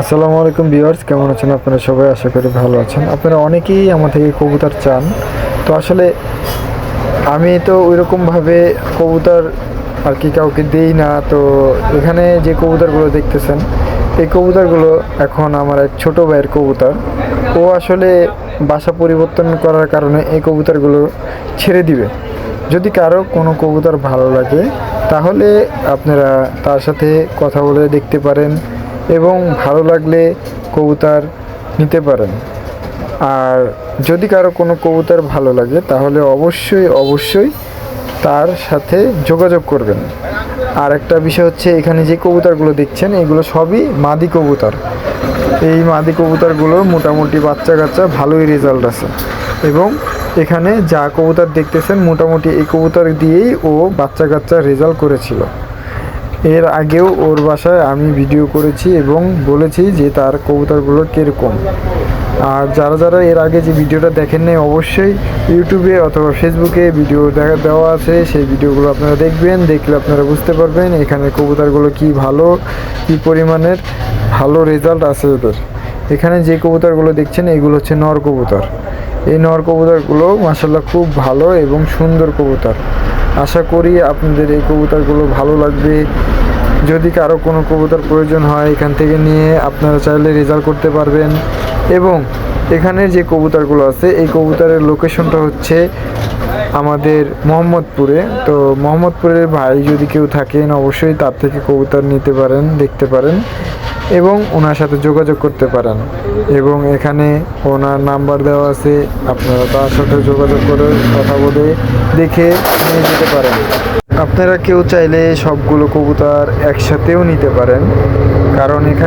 আসসালামু আলাইকুম ভিউয়ার্স, কেমন আছেন আপনারা সবাই? আশা করি ভালো আছেন। আপনারা অনেকেই আমার থেকে কবুতর চান। তো আসলে আমি তো ওইরকমভাবে কবুতর আর কি কাউকে দেই না। তো এখানে যে কবুতরগুলো দেখতেছেন, এই কবুতরগুলো এখন আমার এক ছোটো ভাইয়ের কবুতর। ও আসলে বাসা পরিবর্তন করার কারণে এই কবুতরগুলো ছেড়ে দিবে। যদি কারও কোনো কবুতর ভালো লাগে, তাহলে আপনারা তার সাথে কথা বলে দেখতে পারেন। এবং ভালো লাগলে কবুতর নিতে পারেন। আর যদি কারও কোনো কবুতর ভালো লাগে, তাহলে অবশ্যই অবশ্যই তার সাথে যোগাযোগ করবেন। আর একটা বিষয় হচ্ছে, এখানে যে কবুতরগুলো দেখছেন, এগুলো সবই মাদি কবুতর। এই মাদি কবুতরগুলোর মোটামুটি বাচ্চা কাচ্চা ভালোই রেজাল্ট আছে। এবং এখানে যা কবুতর দেখতেছেন, মোটামুটি এই কবুতর দিয়েই ও বাচ্চা কাচ্চা রেজাল্ট করেছিল। এর আগেও ওর বাসায় আমি ভিডিও করেছি এবং বলেছি যে তার কবুতরগুলো কীরকম। আর যারা যারা এর আগে যে ভিডিওটা দেখেন নাই অবশ্যই ইউটিউবে অথবা ফেসবুকে ভিডিও দেখা, দেওয়া আছে। সেই ভিডিওগুলো আপনারা দেখবেন, দেখলে আপনারা বুঝতে পারবেন এখানে কবুতরগুলো কি ভালো, কি পরিমাণের ভালো রেজাল্ট আছে ওদের। এখানে যে কবুতরগুলো দেখছেন, এগুলো হচ্ছে নর কবুতর। এই নর কবুতরগুলো মাসাল্লাহ খুব ভালো এবং সুন্দর কবুতর। আশা করি আপনাদের এই কবুতরগুলো ভালো লাগবে। যদি কারও কোনো কবুতর প্রয়োজন হয় এখান থেকে নিয়ে আপনারা চাইলে রেজাল্ট করতে পারবেন। এবং এখানে যে কবুতরগুলো আছে, এই কবুতরের লোকেশনটা হচ্ছে আমাদের মোহাম্মদপুরে। তো মোহাম্মদপুরের ভাই যদি কেউ থাকেন, অবশ্যই তার থেকে কবুতর নিতে পারেন, দেখতে পারেন এবং ওনার সাথে যোগাযোগ করতে পারেন। এবং এখানে ওনার নাম্বার দেওয়া আছে, আপনারা তার সাথে যোগাযোগ করে কথা বলে দেখে নিয়ে যেতে পারেন। আপনারা কেউ চাইলে সবগুলো কবুতর একসাথেও নিতে পারেন, কারণ এখানে